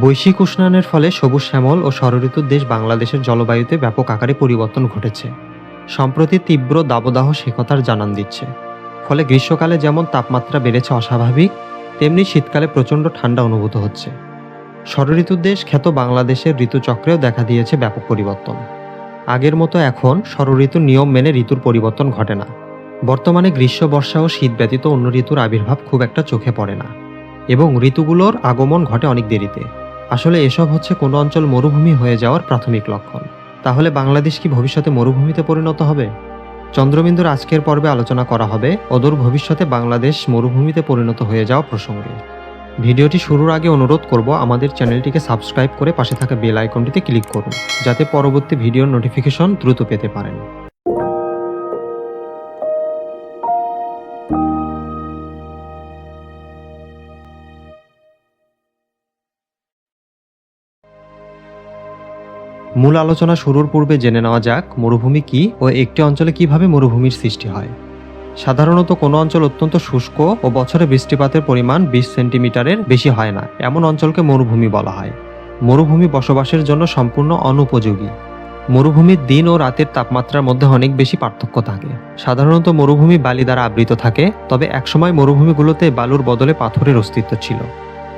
বৈশ্বিক উষ্ণায়নের ফলে সবুজ শ্যামল ও ষড়ঋতুর দেশ বাংলাদেশের জলবায়ুতে ব্যাপক আকারে পরিবর্তন ঘটেছে। সম্প্রতি তীব্র দাবদাহ সে কথার জানান দিচ্ছে। ফলে গ্রীষ্মকালে যেমন তাপমাত্রা বেড়েছে অস্বাভাবিক, তেমনি শীতকালে প্রচণ্ড ঠান্ডা অনুভূত হচ্ছে। ষড়ঋতুর দেশ খ্যাত বাংলাদেশের ঋতুচক্রেও দেখা দিয়েছে ব্যাপক পরিবর্তন। আগের মতো এখন ষড়ঋতুর নিয়ম মেনে ঋতুর পরিবর্তন ঘটে না। বর্তমানে গ্রীষ্ম, বর্ষা ও শীত ব্যতীত অন্য ঋতুর আবির্ভাব খুব একটা চোখে পড়ে না। এবং ঋতুগুলোর আগমন ঘটে অনেক দেরিতে। আসলে এসব হচ্ছে কোনো অঞ্চল মরুভূমি হয়ে যাওয়ার প্রাথমিক লক্ষণ। তাহলে বাংলাদেশ কি ভবিষ্যতে মরুভূমিতে পরিণত হবে? চন্দ্রবিন্দুর আজকের পর্বে আলোচনা করা হবে অদূর ভবিষ্যতে বাংলাদেশ মরুভূমিতে পরিণত হয়ে যাওয়া প্রসঙ্গে। ভিডিওটি শুরুর আগে অনুরোধ করব আমাদের চ্যানেলটিকে সাবস্ক্রাইব করে পাশে থাকা বেল আইকনটিতে ক্লিক করুন, যাতে পরবর্তী ভিডিওর নোটিফিকেশন দ্রুত পেতে পারেন। মূল আলোচনা শুরুর পূর্বে জেনে নেওয়া যাক মরুভূমি কি ও একটি অঞ্চলে কীভাবে মরুভূমির সৃষ্টি হয়। সাধারণত কোনো অঞ্চল অত্যন্ত শুষ্ক ও বছরে বৃষ্টিপাতের পরিমাণ বিশ সেন্টিমিটারের বেশি হয় না, এমন অঞ্চলকে মরুভূমি বলা হয়। মরুভূমি বসবাসের জন্য সম্পূর্ণ অনুপযোগী। মরুভূমির দিন ও রাতের তাপমাত্রার মধ্যে অনেক বেশি পার্থক্য থাকে। সাধারণত মরুভূমি বালি দ্বারা আবৃত থাকে, তবে একসময় মরুভূমিগুলোতে বালুর বদলে পাথরের অস্তিত্ব ছিল।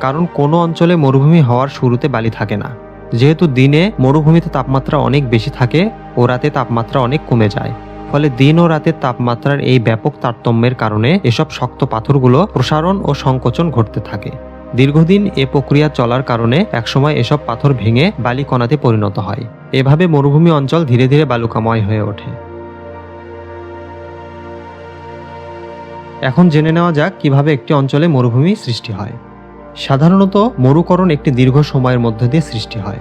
কারণ কোনো অঞ্চলে মরুভূমি হওয়ার শুরুতে বালি থাকে না। যেহেতু দিনে মরুভূমিতে তাপমাত্রা অনেক বেশি থাকে ও রাতে তাপমাত্রা অনেক কমে যায়। ফলে দিন ও রাতের তাপমাত্রার এই ব্যাপক তারতম্যের কারণে এসব শক্ত পাথরগুলো প্রসারণ ও সংকোচন ঘটতে থাকে। দীর্ঘদিন এ প্রক্রিয়া চলার কারণে একসময় এসব পাথর ভেঙে বালিকণাতে পরিণত হয়। এভাবে মরুভূমি অঞ্চল ধীরে ধীরে বালুকাময় হয়ে ওঠে। এখন জেনে নেওয়া যাক কীভাবে একটি অঞ্চলে মরুভূমি সৃষ্টি হয়। সাধারণত মরুকরণ একটি দীর্ঘ সময়ের মধ্য দিয়ে সৃষ্টি হয়।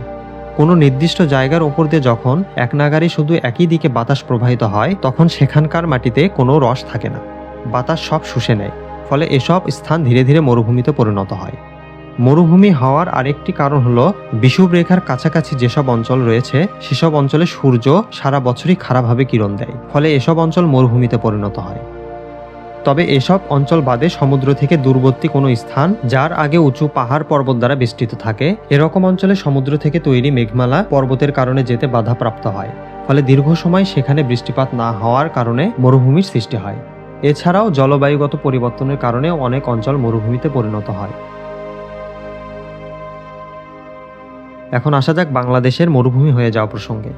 কোনো নির্দিষ্ট জায়গার ওপর দিয়ে যখন এক নাগারে শুধু একই দিকে বাতাস প্রবাহিত হয়, তখন সেখানকার মাটিতে কোনো রস থাকে না। বাতাস সব শুষে নেয়, ফলে এসব স্থান ধীরে ধীরে মরুভূমিতে পরিণত হয়। মরুভূমি হওয়ার আরেকটি কারণ হলো, বিষুব রেখার কাছাকাছি যেসব অঞ্চল রয়েছে, সেসব অঞ্চলে সূর্য সারা বছরই খারাপভাবে কিরণ দেয়, ফলে এসব অঞ্চল মরুভূমিতে পরিণত হয়। তবে এসব অঞ্চল বাদে সমুদ্র থেকে দূরবর্তী কোনো স্থান, যার আগে উঁচু পাহাড় পর্বত দ্বারা বেষ্টিত থাকে। এরকম অঞ্চলে সমুদ্র থেকে তৈরি মেঘমালা পর্বতের কারণে যেতে বাধাপ্রাপ্ত হয়, ফলে দীর্ঘ সময় সেখানে বৃষ্টিপাত না হওয়ার কারণে মরুভূমির সৃষ্টি হয়। এছাড়াও জলবায়ুগত পরিবর্তনের কারণে অনেক অঞ্চল মরুভূমিতে পরিণত হয়। এখন আসা যাক বাংলাদেশের মরুভূমি হয়ে যাওয়া প্রসঙ্গে।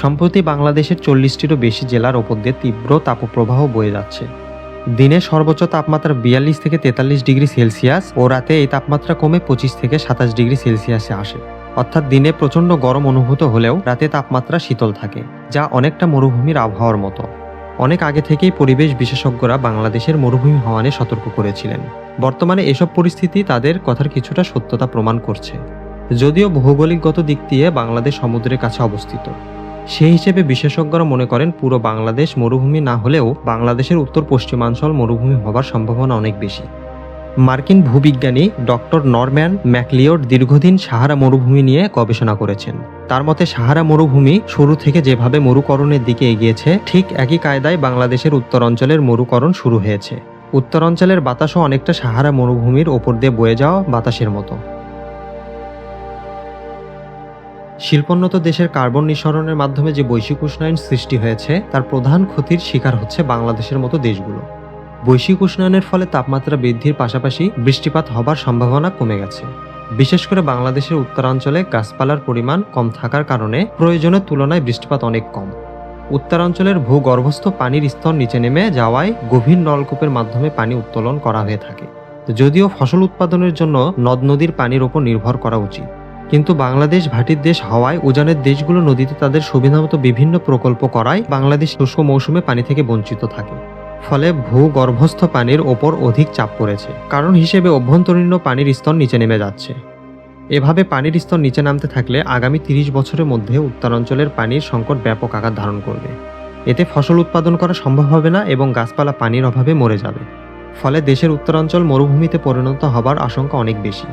সম্প্রতি বাংলাদেশের চল্লিশটিরও বেশি জেলার ওপর দিয়ে তীব্র তাপপ্রবাহ বয়ে যাচ্ছে। দিনে সর্বোচ্চ তাপমাত্রা বিয়াল্লিশ থেকে তেতাল্লিশ ডিগ্রি সেলসিয়াস ও রাতে এই তাপমাত্রা কমে পঁচিশ থেকে সাতাশ ডিগ্রি সেলসিয়াসে আসে। অর্থাৎ দিনে প্রচণ্ড গরম অনুভূত হলেও রাতে তাপমাত্রা শীতল থাকে, যা অনেকটা মরুভূমির আবহাওয়ার মতো। অনেক আগে থেকেই পরিবেশ বিশেষজ্ঞরা বাংলাদেশের মরুভূমি হওয়া নিয়ে সতর্ক করেছিলেন। বর্তমানে এসব পরিস্থিতি তাদের কথার কিছুটা সত্যতা প্রমাণ করছে। যদিও ভৌগোলিকগত দিক দিয়ে বাংলাদেশ সমুদ্রের কাছে অবস্থিত। সেই হিসেবে বিশেষজ্ঞরা মনে করেন পুরো বাংলাদেশ মরুভূমি না হলেও বাংলাদেশের উত্তর পশ্চিমাঞ্চল মরুভূমি হবার সম্ভাবনা অনেক বেশি। মার্কিন ভূবিজ্ঞানী ডক্টর নরম্যান ম্যাকলিওড দীর্ঘদিন সাহারা মরুভূমি নিয়ে গবেষণা করেছেন। তার মতে সাহারা মরুভূমি শুরু থেকে যেভাবে মরুকরণের দিকে এগিয়েছে, ঠিক একই কায়দায় বাংলাদেশের উত্তরাঞ্চলের মরুকরণ শুরু হয়েছে। উত্তরাঞ্চলের বাতাসও অনেকটা সাহারা মরুভূমির ওপর দিয়ে বয়ে যাওয়া বাতাসের মতো। শিল্পোন্নত দেশের কার্বন নিঃসরণের মাধ্যমে যে বৈশ্বিক উষ্ণায়ন সৃষ্টি হয়েছে, তার প্রধান ক্ষতির শিকার হচ্ছে বাংলাদেশের মতো দেশগুলো। বৈশ্বিক উষ্ণায়নের ফলে তাপমাত্রা বৃদ্ধির পাশাপাশি বৃষ্টিপাত হবার সম্ভাবনা কমে গেছে। বিশেষ করে বাংলাদেশের উত্তরাঞ্চলে গাছপালার পরিমাণ কম থাকার কারণে প্রয়োজনের তুলনায় বৃষ্টিপাত অনেক কম। উত্তরাঞ্চলের ভূগর্ভস্থ পানির স্তর নিচে নেমে যাওয়ায় গভীর নলকূপের মাধ্যমে পানি উত্তোলন করা হয়ে থাকে। যদিও ফসল উৎপাদনের জন্য নদ নদীর পানির ওপর নির্ভর করা উচিত। কিন্তু বাংলাদেশ ভাটির দেশ হওয়ায়, উজানের দেশগুলো নদীতে তাদের সুবিধামতো বিভিন্ন প্রকল্প করায় বাংলাদেশ শুষ্ক মৌসুমে পানি থেকে বঞ্চিত থাকে। ফলে ভূগর্ভস্থ পানির ওপর অধিক চাপ পড়েছে। কারণ হিসেবে অভ্যন্তরীণ পানির স্তর নিচে নেমে যাচ্ছে। এভাবে পানির স্তর নিচে নামতে থাকলে আগামী তিরিশ বছরের মধ্যে উত্তরাঞ্চলের পানির সংকট ব্যাপক আকার ধারণ করবে। এতে ফসল উৎপাদন করা সম্ভব হবে না এবং গাছপালা পানির অভাবে মরে যাবে। ফলে দেশের উত্তরাঞ্চল মরুভূমিতে পরিণত হবার আশঙ্কা অনেক বেশি।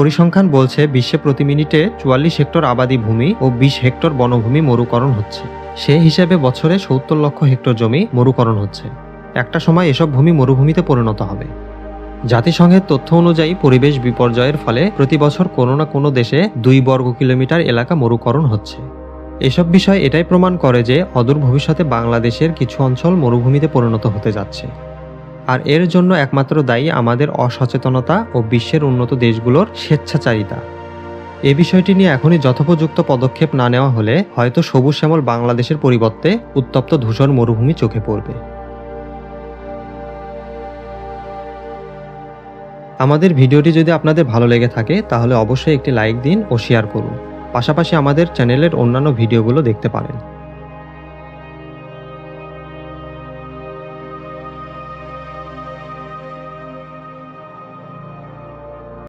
পরিসংখ্যান বলছে বিশ্বে প্রতি মিনিটে চুয়াল্লিশ হেক্টর আবাদি ভূমি ও বিশ হেক্টর বনভূমি মরুকরণ হচ্ছে। সে হিসেবে বছরে সত্তর লক্ষ হেক্টর জমি মরুকরণ হচ্ছে। একটা সময় এসব ভূমি মরুভূমিতে পরিণত হবে। জাতিসংঘের তথ্য অনুযায়ী পরিবেশ বিপর্যয়ের ফলে প্রতি বছর কোনো না কোনো দেশে দুই বর্গ কিলোমিটার এলাকা মরুকরণ হচ্ছে। এসব বিষয় এটাই প্রমাণ করে যে অদূর ভবিষ্যতে বাংলাদেশের কিছু অঞ্চল মরুভূমিতে পরিণত হতে যাচ্ছে। আর এর জন্য একমাত্র দায়ী আমাদের অসচেতনতা ও বিশ্বের উন্নত দেশগুলোর স্বেচ্ছাচারিতা। এ বিষয়টি নিয়ে এখনই যথোপযুক্ত পদক্ষেপ না নেওয়া হলে হয়তো সবুজ শ্যামল বাংলাদেশের পরিবর্তে উত্তপ্ত ধূসর মরুভূমি চোখে পড়বে। আমাদের ভিডিওটি যদি আপনাদের ভালো লেগে থাকে, তাহলে অবশ্যই একটি লাইক দিন ও শেয়ার করুন। পাশাপাশি আমাদের চ্যানেলের অন্যান্য ভিডিওগুলো দেখতে পারেন।